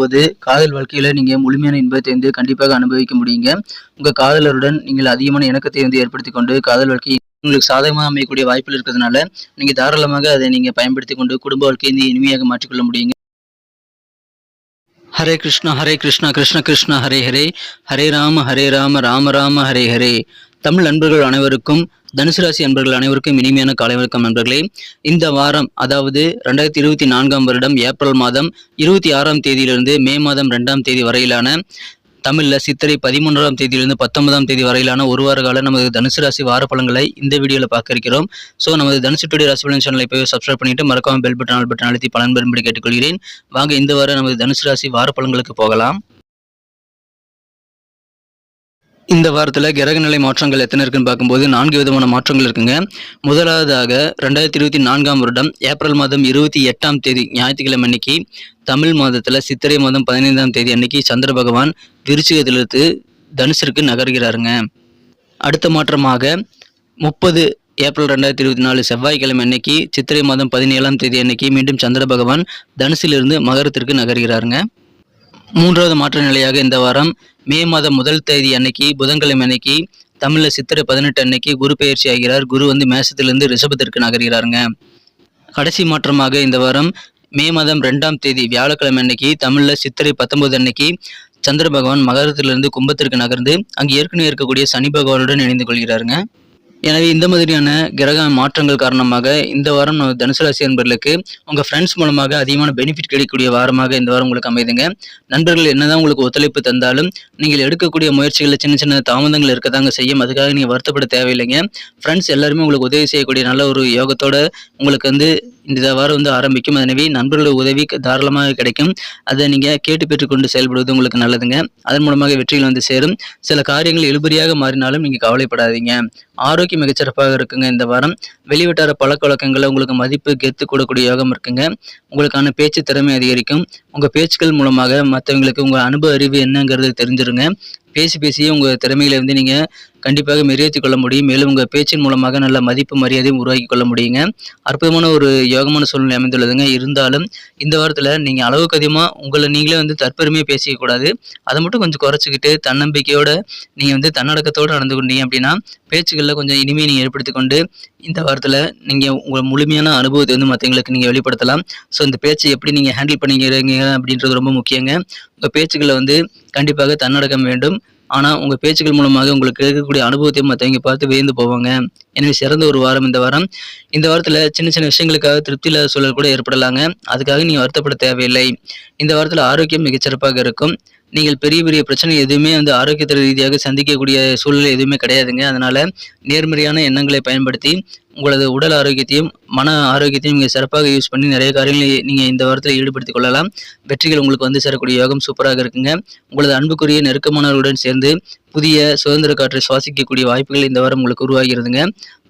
போது காதல் வாழ்க்கையில் நீங்கள் முழுமையான இன்பத்தை வந்து கண்டிப்பாக அனுபவிக்க முடியுங்க. உங்க காதலருடன் நீங்கள் அதிகமான இணக்கத்தை வந்து ஏற்படுத்தி கொண்டு காதல் வாழ்க்கையை உங்களுக்கு சாதகமாக அமையக்கூடிய வாய்ப்புகள் இருக்கிறதுனால நீங்க தாராளமாக அதை நீங்க பயன்படுத்தி கொண்டு குடும்ப வாழ்க்கையை வந்து இனிமையாக மாற்றிக்கொள்ள முடியுங்க. ஹரே கிருஷ்ணா ஹரே கிருஷ்ணா கிருஷ்ண கிருஷ்ணா ஹரே ஹரே. ஹரே ராம ஹரே ராம ராம ராம ஹரே ஹரே. தமிழ் நண்பர்கள் அனைவருக்கும் தனுசு ராசி அன்பர்கள் அனைவருக்கும் இனிமையான காலை வணக்கம் நண்பர்களே. இந்த வாரம் அதாவது ரெண்டாயிரத்தி இருபத்தி நான்காம் வருடம் ஏப்ரல் மாதம் இருபத்தி ஆறாம் தேதியிலிருந்து மே மாதம் ரெண்டாம் தேதி வரையிலான தமிழில் சித்திரை பதிமூன்றாம் தேதியிலிருந்து பத்தொன்பதாம் தேதி வரையிலான ஒரு வார கால நமது தனுசு ராசி வார பலன்களை இந்த வீடியோவில் பார்க்க இருக்கிறோம். ஸோ நமது தனுசு டுடே ராசி பலன் சேனலை போய் சப்ஸ்கிரைப் பண்ணிட்டு மறக்காமல் பெல் பட்டன் ஆல் பட்டன் அழுத்தி பலன் பெறும்படி கேட்டுக்கொள்கிறேன். வாங்க இந்த வாரம் நமது தனுசு ராசி வார பலன்களுக்கு போகலாம். இந்த வாரத்தில் கிரகநிலை மாற்றங்கள் எத்தனை இருக்குன்னு பார்க்கும்போது நான்கு விதமான மாற்றங்கள் இருக்குங்க. முதலாவதாக ரெண்டாயிரத்தி இருபத்தி நான்காம் வருடம் ஏப்ரல் மாதம் இருபத்தி எட்டாம் தேதி ஞாயிற்றுக்கிழமை அன்னைக்கு தமிழ் மாதத்தில் சித்திரை மாதம் பதினைந்தாம் தேதி அன்னைக்கு சந்திர பகவான் விருச்சிகத்திலிருந்து தனுசிற்கு நகர்கிறாருங்க. அடுத்த மாற்றமாக முப்பது ஏப்ரல் ரெண்டாயிரத்தி இருபத்தி நாலு செவ்வாய்க்கிழமை அன்னைக்கு சித்திரை மாதம் பதினேழாம் தேதி அன்னைக்கு மீண்டும் சந்திர பகவான் தனுசிலிருந்து மகரத்திற்கு நகர்கிறாருங்க. மூன்றாவது மாற்ற நிலையாக இந்த வாரம் மே மாதம் முதல் தேதி அன்னைக்கு புதன்கிழமை அன்னைக்கு தமிழில் சித்திரை பதினெட்டு அன்னைக்கு குரு பயிற்சி ஆகிறார். குரு வந்து மேசத்திலிருந்து ரிஷபத்திற்கு நகர்கிறாருங்க. கடைசி மாற்றமாக இந்த வாரம் மே மாதம் ரெண்டாம் தேதி வியாழக்கிழமை அன்னைக்கு தமிழில் சித்திரை பத்தொன்பது அன்னைக்கு சந்திர பகவான் மகரத்திலிருந்து கும்பத்திற்கு நகர்ந்து அங்கு ஏற்கனவே இருக்கக்கூடிய சனி பகவானுடன் இணைந்து கொள்கிறாருங்க. எனவே இந்த மாதிரியான கிரக மாற்றங்கள் காரணமாக இந்த வாரம் நம்ம தனுசு ராசி நண்பர்களுக்கு உங்கள் ஃப்ரெண்ட்ஸ் மூலமாக அதிகமான பெனிஃபிட் கிடைக்கக்கூடிய வாரமாக இந்த வாரம் உங்களுக்கு அமைதுங்க. நண்பர்கள் என்னதான் உங்களுக்கு ஒத்துழைப்பு தந்தாலும் நீங்கள் எடுக்கக்கூடிய முயற்சிகளில் சின்ன சின்ன தாமதங்கள் இருக்க தாங்க செய்யும். அதுக்காக நீங்கள் வருத்தப்பட தேவையில்லைங்க. ஃப்ரெண்ட்ஸ் எல்லாருமே உங்களுக்கு உதவி செய்யக்கூடிய நல்ல ஒரு யோகத்தோட உங்களுக்கு வந்து இந்த வாரம் வந்து ஆரம்பிக்கும். எனவே நண்பர்களோட உதவி தாராளமாக கிடைக்கும். அதை நீங்கள் கேட்டு பெற்றுக்கொண்டு செயல்படுவது உங்களுக்கு நல்லதுங்க. அதன் மூலமாக வெற்றிகள் வந்து சேரும். சில காரியங்கள் இழுபறியாக மாறினாலும் நீங்கள் கவலைப்படாதீங்க. ஆரோக்கியம் மிகச்சிறப்பாக இருக்குங்க இந்த வாரம். வெளிவட்டார பழக்க வழக்கங்களில் உங்களுக்கு மதிப்பு கெத்து கூடக்கூடிய யோகம் இருக்குங்க. உங்களுக்கான பேச்சு திறமை அதிகரிக்கும். உங்கள் பேச்சுக்கள் மூலமாக மற்றவங்களுக்கு உங்கள் அனுபவ அறிவு என்னங்கிறது தெரிஞ்சிருங்க. பேசி பேசியே உங்கள் திறமைகளை வந்து நீங்கள் கண்டிப்பாக மெருகேற்றி கொள்ள முடியும். மேலும் உங்கள் பேச்சின் மூலமாக நல்ல மதிப்பு மரியாதையும் உருவாக்கி கொள்ள முடியுங்க. அற்புதமான ஒரு யோகமான சூழ்நிலை அமைந்துள்ளதுங்க. இருந்தாலும் இந்த வாரத்தில் நீங்கள் அளவுக்கு அதிகமாக உங்களை நீங்களே வந்து தற்பெருமையாக பேசிக்கக்கூடாது அதை மட்டும் கொஞ்சம் குறைச்சிக்கிட்டு தன்னம்பிக்கையோடு நீங்கள் வந்து தன்னடக்கத்தோடு நடந்து கொண்டீங்க அப்படின்னா பேச்சுகளில் கொஞ்சம் இனிமையை நீங்கள் ஏற்படுத்தி கொண்டு இந்த வாரத்தில் நீங்கள் உங்கள் முழுமையான அனுபவத்தை வந்து மற்றவங்களுக்கு நீங்கள் வெளிப்படுத்தலாம். ஸோ இந்த பேச்சை எப்படி நீங்கள் ஹேண்டில் பண்ணிக்கிறீங்க அப்படின்றது ரொம்ப முக்கியங்க. உங்கள் பேச்சுக்களை வந்து கண்டிப்பாக தன்னடக்கம் வேண்டும். ஆனால் உங்கள் பேச்சுக்கள் மூலமாக உங்களுக்கு இருக்கக்கூடிய அனுபவத்தை மற்றவங்க பார்த்து வியந்து போவாங்க. எனவே சிறந்த ஒரு வாரம் இந்த வாரம். இந்த வாரத்தில் சின்ன சின்ன விஷயங்களுக்காக திருப்தி இல்லாத சூழல் கூட ஏற்படலாங்க. அதுக்காக நீங்கள் வருத்தப்பட தேவையில்லை. இந்த வாரத்தில் ஆரோக்கியம் மிகச்சிறப்பாக இருக்கும். நீங்கள் பெரிய பெரிய பிரச்சனை எதுவுமே வந்து ஆரோக்கியத்துறை ரீதியாக சந்திக்கக்கூடிய சூழ்நிலை எதுவுமே கிடையாதுங்க. அதனால் நேர்மறையான எண்ணங்களை பயன்படுத்தி உங்களது உடல் ஆரோக்கியத்தையும் மன ஆரோக்கியத்தையும் நீங்கள் சிறப்பாக யூஸ் பண்ணி நிறைய காரியங்களை நீங்கள் இந்த வாரத்தில் ஈடுபடுத்திக் கொள்ளலாம். வெற்றிகள் உங்களுக்கு வந்து சேரக்கூடிய யோகம் சூப்பராக இருக்குங்க. உங்களது அன்புக்குரிய நெருக்கமானவர்களுடன் சேர்ந்து புதிய சுதந்திர காற்றை சுவாசிக்கக்கூடிய வாய்ப்புகள் இந்த வாரம் உங்களுக்கு உருவாகிறதுங்க.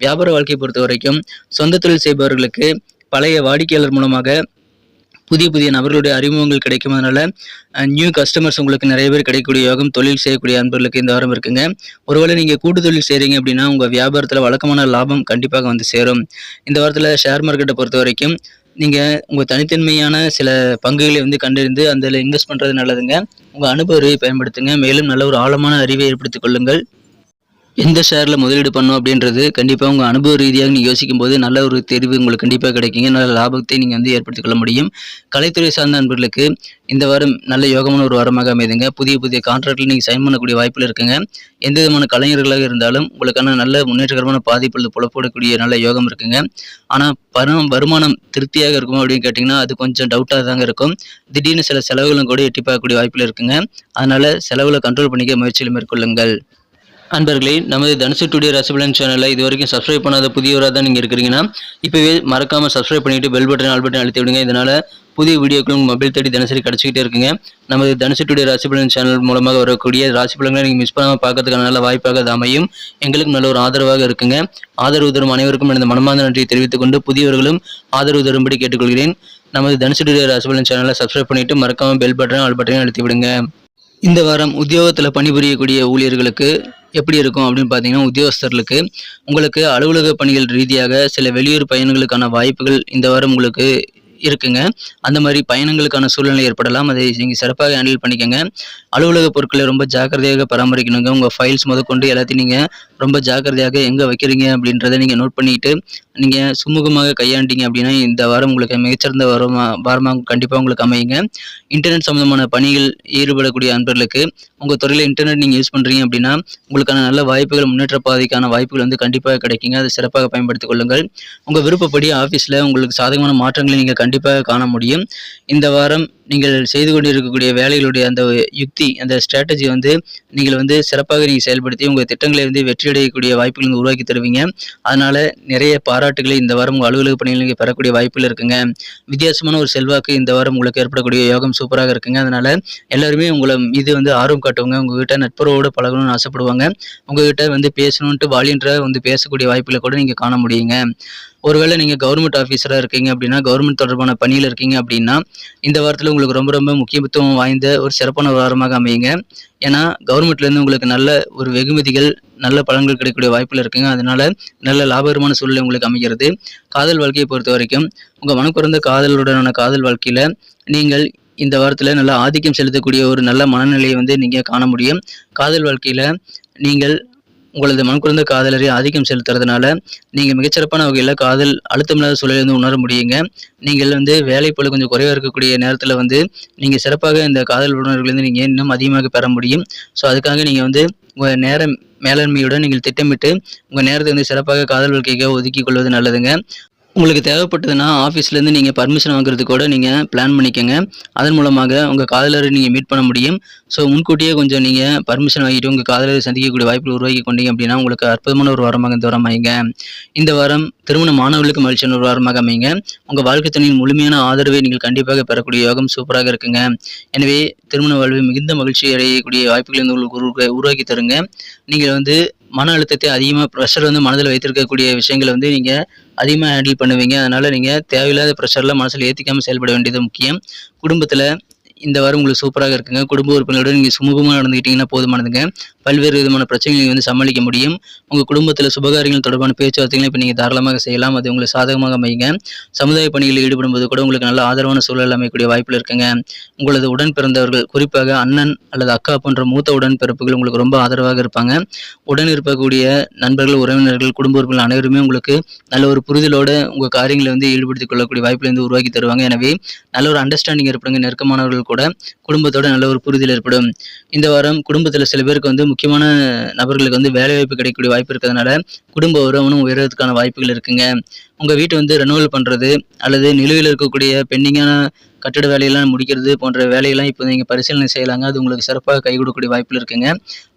வியாபார வாழ்க்கையை பொறுத்த வரைக்கும் சொந்த தொழில் செய்பவர்களுக்கு பழைய வாடிக்கையாளர் மூலமாக புதிய புதிய நபர்களுடைய அறிமுகங்கள் கிடைக்கும் அதனால நியூ கஸ்டமர்ஸ் உங்களுக்கு நிறைய பேர் கிடைக்கக்கூடிய யோகம் தொழில் செய்யக்கூடிய அன்பர்களுக்கு இந்த வாரம் இருக்குங்க. ஒருவேளை நீங்கள் கூட்டு தொழில் செய்கிறீங்க அப்படின்னா உங்கள் வியாபாரத்தில் வழக்கமான லாபம் கண்டிப்பாக வந்து சேரும். இந்த வாரத்தில் ஷேர் மார்க்கெட்டை பொறுத்த வரைக்கும் நீங்கள் உங்கள் தனித்தன்மையான சில பங்குகளை வந்து கண்டறிந்து அதில் இன்வெஸ்ட் பண்ணுறது நல்லதுங்க. உங்கள் அனுபவ அறிவை பயன்படுத்துங்க. மேலும் நல்ல ஒரு ஆழமான அறிவை ஏற்படுத்திக் கொள்ளுங்கள். எந்த ஷேரில் முதலீடு பண்ணும் அப்படின்றது கண்டிப்பாக உங்கள் அனுபவ ரீதியாக நீங்கள் யோசிக்கும் போது நல்ல ஒரு தெரிவு உங்களுக்கு கண்டிப்பாக கிடைக்குங்க. நல்ல லாபத்தை நீங்கள் வந்து ஏற்படுத்திக் கொள்ள முடியும். கலைத்துறை சார்ந்த நண்பர்களுக்கு இந்த வாரம் நல்ல யோகமான ஒரு வாரமாக அமைதுங்க. புதிய புதிய கான்ட்ராக்டில் நீங்கள் சைன் பண்ணக்கூடிய வாய்ப்பில் இருக்குங்க. எந்த விதமான கலைஞர்களாக இருந்தாலும் உங்களுக்கான நல்ல முன்னேற்றகரமான பாதிப்பில் புலப்படக்கூடிய நல்ல யோகம் இருக்குங்க. ஆனால் பணம் வருமானம் திருப்தியாக இருக்குமா அப்படின்னு கேட்டிங்கன்னா அது கொஞ்சம் டவுட்டாக தாங்க இருக்கும். திடீர்னு சில செலவுகளும் கூட எட்டி பார்க்கக்கூடிய வாய்ப்பில் இருக்குங்க. அதனால் செலவுகளை கண்ட்ரோல் பண்ணிக்க முயற்சியில் மேற்கொள்ளுங்கள். அன்பர்களே நமது தனுசு டுடே ரசபலன் சேனலில் இது வரைக்கும் சப்ஸ்கிரைப் பண்ணாத புதியவராக தான் நீங்கள் இருக்கிறீங்கன்னா இப்போவே மறக்காமல் சப்ஸ்கிரைப் பண்ணிவிட்டு பெல் பட்டன் ஆல் பட்டன் அழுத்தி விடுங்க. இதனால் புதிய வீடியோக்கள் மொபைல் தேடி தினசரி கிடச்சிக்கிட்டே இருக்குங்க. நமது தனுசு டுடே ராசிபலன் சேனல் மூலமாக வரக்கூடிய ராசிபலன்களை நீங்கள் மிஸ் பண்ணாமல் பார்க்கறதுக்கான நல்ல வாய்ப்பாக அது அமையும். எங்களுக்கு நல்ல ஒரு ஆதரவாக இருக்குங்க. ஆதரவு தரும் அனைவருக்கும் எனது மனமார்ந்த நன்றியை தெரிவித்துக் கொண்டு புதியவர்களும் ஆதரவு தரும்படி கேட்டுக்கொள்கிறேன். நமது தனுசு டுடே ராசிபலன் சேனலை சப்ஸ்கிரைப் பண்ணிவிட்டு மறக்காமல் பெல் பட்டன் ஆல் பட்டனையும் அழுத்தி விடுங்க. இந்த வாரம் உத்தியோகத்தில் பணிபுரியக்கூடிய ஊழியர்களுக்கு எப்படி இருக்கும் அப்படின்னு பார்த்தீங்கன்னா உத்தியோகஸ்தர்களுக்கு உங்களுக்கு அலுவலக பணிகள் ரீதியாக சில வெளியூர் பயணங்களுக்கான வாய்ப்புகள் இந்த வாரம் உங்களுக்கு இருக்குங்க. அந்த மாதிரி பயணங்களுக்கான சூழ்நிலை ஏற்படலாம். அதை நீங்கள் சிறப்பாக ஹேண்டில் பண்ணிக்கோங்க. அலுவலக பொருட்களை ரொம்ப ஜாக்கிரதையாக பராமரிக்கணுங்க. உங்கள் ஃபைல்ஸ் முதற்கொண்டு எல்லாத்தையும் நீங்கள் ரொம்ப ஜாக்கிரதையாக எங்கே வைக்கிறீங்க அப்படின்றத நீங்கள் நோட் பண்ணிக்கிட்டு நீங்கள் சுமூகமாக கையாண்டீங்க அப்படின்னா இந்த வாரம் உங்களுக்கு மிகச்சிறந்த வாரமா வாரமாக கண்டிப்பாக உங்களுக்கு அமையுங்க. இன்டர்நெட் சம்மந்தமான பணிகள் ஈடுபடக்கூடிய அன்பர்களுக்கு உங்கள் துறையில் இன்டர்நெட் நீங்கள் யூஸ் பண்ணுறீங்க அப்படின்னா உங்களுக்கான நல்ல வாய்ப்புகள் முன்னேற்ற பாதைக்கான வாய்ப்புகள் வந்து கண்டிப்பாக கிடைக்குங்க. அதை சிறப்பாக பயன்படுத்திக் கொள்ளுங்கள். உங்கள் விருப்பப்படி ஆஃபீஸில் உங்களுக்கு சாதகமான மாற்றங்களை நீங்கள் கண்டிப்பாக காண முடியும். இந்த வாரம் நீங்கள் செய்து கொண்டிருக்கக்கூடிய வேலைகளுடைய அந்த யுக்தி அந்த ஸ்ட்ராட்டஜி வந்து நீங்கள் வந்து சிறப்பாக நீங்கள் செயல்படுத்தி உங்கள் திட்டங்களை வந்து வெற்றியடையக்கூடிய வாய்ப்புகள் வந்து உருவாக்கி தருவீங்க. அதனால் நிறைய பாராட்டுகளை இந்த வாரம் உங்கள் அலுவலக பணிகள் நீங்கள் பெறக்கூடிய வாய்ப்புகள் இருக்குங்க. வித்தியாசமான ஒரு செல்வாக்கு இந்த வாரம் உங்களுக்கு ஏற்படக்கூடிய யோகம் சூப்பராக இருக்குங்க. அதனால் எல்லாருமே உங்களை மீது வந்து ஆர்வம் காட்டுவாங்க. உங்ககிட்ட நட்புறவோடு பழகணும்னு ஆசைப்படுவாங்க. உங்ககிட்ட வந்து பேசணுன்ட்டு வாலின்ற வந்து பேசக்கூடிய வாய்ப்புகளை கூட நீங்கள் காண முடியுங்க. ஒருவேளை நீங்கள் கவர்மெண்ட் ஆஃபீஸராக இருக்கீங்க அப்படின்னா கவர்மெண்ட் தொடர்பான பணியில் இருக்கீங்க அப்படின்னா இந்த வாரத்தில் உங்களுக்கு ரொம்ப ரொம்ப முக்கியத்துவம் வாய்ந்த ஒரு சிறப்பான வாரமாக அமையுங்க. ஏன்னா கவர்மெண்ட்லேருந்து உங்களுக்கு நல்ல ஒரு வெகுமதிகள் நல்ல பலன்கள் கிடைக்கக்கூடிய வாய்ப்பில் இருக்குங்க. அதனால நல்ல லாபகரமான சூழ்நிலை உங்களுக்கு அமைகிறது. காதல் வாழ்க்கையை பொறுத்த வரைக்கும் உங்கள் மனக்குறந்த காதலுடனான காதல் வாழ்க்கையில் நீங்கள் இந்த வாரத்தில் நல்லா ஆதிக்கம் செலுத்தக்கூடிய ஒரு நல்ல மனநிலையை வந்து நீங்கள் காண முடியும். காதல் வாழ்க்கையில் நீங்கள் உங்களது மனக்குறந்த காதலரை ஆதிக்கம் செலுத்துறதுனால நீங்கள் மிகச்சிறப்பான வகையில் காதல் அழுத்தமில்லாத சூழலை வந்து உணர முடியுங்க. நீங்கள் வந்து வேலை போல கொஞ்சம் குறைவாக இருக்கக்கூடிய நேரத்தில் வந்து நீங்கள் சிறப்பாக இந்த காதல் உணர்வுலேருந்து நீங்கள் இன்னும் அதிகமாக பெற முடியும். ஸோ அதுக்காக நீங்கள் வந்து உங்கள் நேரம் மேலாண்மையுடன் நீங்கள் திட்டமிட்டு உங்கள் நேரத்தை வந்து சிறப்பாக காதல் வாழ்க்கைக்காக ஒதுக்கி கொள்வது நல்லதுங்க. உங்களுக்கு தேவைப்பட்டதுன்னா ஆஃபீஸ்லேருந்து நீங்கள் பர்மிஷன் வாங்குறது கூட நீங்கள் பிளான் பண்ணிக்கோங்க. அதன் மூலமாக உங்கள் காதலரை நீங்கள் மீட் பண்ண முடியும். ஸோ முன்கூட்டியே கொஞ்சம் நீங்கள் பர்மிஷன் வாங்கிட்டு உங்கள் காதலரை சந்திக்கக்கூடிய வாய்ப்புகள் உருவாக்கி கொண்டீங்க அப்படின்னா உங்களுக்கு அற்புதமான ஒரு வாரமாக இந்த வாரம் அமைங்க இந்த வாரம் திருமண மாணவர்களுக்கு மகிழ்ச்சியான ஒரு வாரமாக அமைங்க உங்கள் வாழ்க்கை துணையின் முழுமையான ஆதரவை நீங்கள் கண்டிப்பாக பெறக்கூடிய யோகம் சூப்பராக இருக்குங்க. எனவே திருமண வாழ்வு மிகுந்த மகிழ்ச்சி அடையக்கூடிய வாய்ப்புகளை வந்து உங்களுக்கு உருவாக்கி தருங்க. நீங்கள் வந்து மன அழுத்தத்தை அதிகமாக ப்ரெஷர் வந்து மனதில் வைத்திருக்கக்கூடிய விஷயங்களை வந்து நீங்கள் அதிகமாக ஹேண்டில் பண்ணுவீங்க. அதனால் நீங்கள் தேவையில்லாத ப்ரெஷரில் மனசில் ஏற்றிக்காமல் செயல்பட வேண்டியது முக்கியம். குடும்பத்தில் இந்த வாரம் உங்களுக்கு சூப்பராக இருக்குங்க. குடும்ப உறுப்பினர்களுடன் நீங்கள் சுமூகமாக நடந்துக்கிட்டீங்கன்னா போதுமானதுங்க. பல்வேறு விதமான பிரச்சனைகளை வந்து சமாளிக்க முடியும். உங்கள் குடும்பத்தில் சுபகாரியங்கள் தொடர்பான பேச்சுவார்த்தைகளை இப்போ நீங்கள் தாராளமாக செய்யலாம். அது உங்களுக்கு சாதகமாக அமையுங்க. சமுதாய பணிகளில் ஈடுபடும் போது கூட உங்களுக்கு நல்ல ஆதரவான சூழல் அமைக்கக்கூடிய வாய்ப்பில் இருக்குங்க. உங்களது உடன் பிறந்தவர்கள் குறிப்பாக அண்ணன் அல்லது அக்கா போன்ற மூத்த உடன் பிறப்புகள் உங்களுக்கு ரொம்ப ஆதரவாக இருப்பாங்க. உடன் இருக்கக்கூடிய நண்பர்கள் உறவினர்கள் குடும்ப உறுப்பினர்கள் அனைவருமே உங்களுக்கு நல்ல ஒரு புரிதலோடு உங்கள் காரியங்களை வந்து ஈடுபடுத்திக் கொள்ளக்கூடிய வாய்ப்பில் வந்து உருவாக்கி தருவாங்க. எனவே நல்ல ஒரு அண்டர்ஸ்டாண்டிங் ஏற்படுங்க. நெருக்கமானவர்கள் கூட குடும்பத்தோட நல்ல ஒரு புரிதல் ஏற்படும். இந்த வாரம் குடும்பத்தில் சில பேருக்கு வந்து முக்கியமான நபர்களுக்கு வந்து வேலை வாய்ப்பு கிடைக்கக்கூடிய வாய்ப்பு இருக்கிறதுனால குடும்ப உறவனும் உயர்றதுக்கான வாய்ப்புகள் இருக்குங்க. உங்கள் வீட்டை வந்து ரெனோவல் பண்ணுறது அல்லது நிலுவையில் இருக்கக்கூடிய பெண்டிங்கான கட்டிட வேலையெல்லாம் முடிக்கிறது போன்ற வேலையெல்லாம் இப்போ நீங்கள் பரிசீலனை செய்யலாங்க. அது உங்களுக்கு சிறப்பாக கை கொடுக்கக்கூடிய வாய்ப்பில் இருக்குங்க.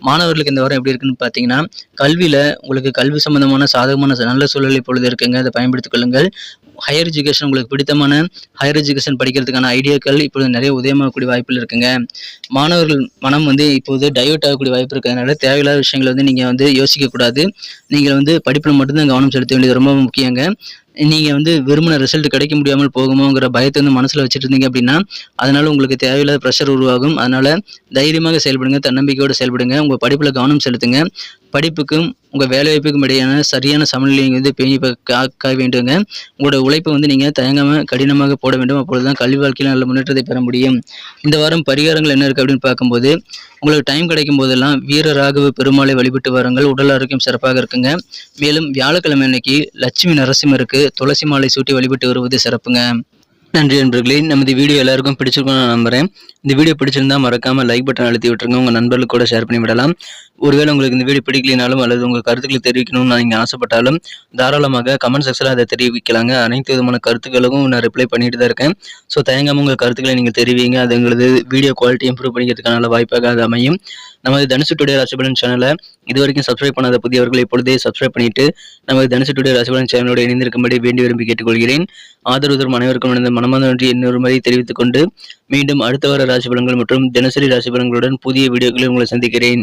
மாணவர்களுக்கு இந்த வாரம் எப்படி இருக்குன்னு பார்த்தீங்கன்னா கல்வியில் உங்களுக்கு கல்வி சம்பந்தமான சாதகமான நல்ல சூழல் இப்பொழுது இருக்குங்க. அதை பயன்படுத்திக் கொள்ளுங்கள். ஹையர் எஜுகேஷன் உங்களுக்கு பிடித்தமான ஹையர் எஜுகேஷன் படிக்கிறதுக்கான ஐடியாக்கள் இப்போது நிறைய உதயமாகக்கூடிய வாய்ப்பில் இருக்குங்க. மாணவர்கள் மனம் வந்து இப்போது டைவர்ட் ஆகக்கூடிய வாய்ப்பு இருக்கிறதுனால தேவையில்லாத விஷயங்களை வந்து நீங்கள் வந்து யோசிக்கக்கூடாது. நீங்கள் வந்து படிப்பில் மட்டும்தான் கவனம் செலுத்த வேண்டியது ரொம்ப முக்கியங்க. நீங்கள் வந்து விரும்பின ரிசல்ட் கிடைக்க முடியாமல் போகுமோங்கிற பயத்தை வந்து மனசில் வச்சுட்டு இருந்தீங்க அப்படின்னா அதனால் உங்களுக்கு தேவையில்லாத ப்ரெஷர் உருவாகும். அதனால் தைரியமாக செயல்படுங்க தன்னம்பிக்கையோடு செயல்படுங்க. உங்கள் படிப்பில் கவனம் செலுத்துங்க. படிப்புக்கும் உங்கள் வேலைவாய்ப்புக்கும் இடையான சரியான சமநிலையை வந்து பேணி காக்க வேண்டுங்க. உங்களோட உழைப்பை வந்து நீங்கள் தயங்காமல் கடினமாக போட வேண்டும். அப்பொழுது தான் கல்வி வாழ்க்கையில் நல்ல முன்னேற்றத்தை பெற முடியும். இந்த வாரம் பரிகாரங்கள் என்ன இருக்குது அப்படின்னு பார்க்கும்போது உங்களுக்கு டைம் கிடைக்கும் போதெல்லாம் வீர ராகவ பெருமாளை வழிபட்டு வாருங்கள். உடல் ஆரோக்கியம் சிறப்பாக இருக்குங்க. மேலும் வியாழக்கிழமை அன்னைக்கு லட்சுமி நரசிம்மருக்கு துளசி மாலை சூட்டி வழிபட்டு வருவது சிறப்புங்க. நன்றி நண்பர்களே. நமது வீடியோ எல்லாருக்கும் பிடிச்சிருக்கும் நான் நம்புறேன். இந்த வீடியோ பிடிச்சிருந்தா மறக்காம லைக் பட்டன் அழுத்தி விட்டுருங்க. உங்க நண்பர்களுக்கு கூட ஷேர் பண்ணி விடலாம். ஒருவேளை உங்களுக்கு இந்த வீடியோ பிடிக்கலினாலும் அல்லது உங்க கருத்துக்களை தெரிவிக்கணும்னு நீங்கள் ஆசைப்பட்டாலும் தாராளமாக கமெண்ட் செக்ஷனில் அதை தெரிவிக்கலாங்க. அனைத்து விதமான கருத்துக்களுக்கும் நான் ரிப்ளை பண்ணிட்டு தான் இருக்கேன். ஸோ தயங்காம உங்கள் கருத்துக்களை நீங்கள் தெரிவிங்க. அது எங்களது வீடியோ குவாலிட்டி இம்ப்ரூவ் பண்ணிக்கிறதுக்கான வாய்ப்பாக அது அமையும். நமது தனுசு டுடே ராசிபலன் சேனலை இது வரைக்கும் சப்ஸ்கிரைப் பண்ணாத புதியவர்கள் இப்பொழுதே சப்ஸ்கிரைப் பண்ணிட்டு நமது தனுசு டுடே ராசிபலன் சேனலோடு இணைந்திருக்கும்படி வேண்டி விரும்பி கேட்டுக்கொள்கிறேன். ஆதரவு தரும் அனைவருக்கும் எனது மனமார்ந்த நன்றி இன்னொரு முறை தெரிவித்துக் கொண்டு மீண்டும் அடுத்த வார ராசி பலன்கள் மற்றும் தினசரி ராசி பலன்களுடன் புதிய வீடியோக்களில் உங்களை சந்திக்கிறேன்.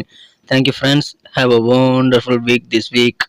Thank you friends have a wonderful week this week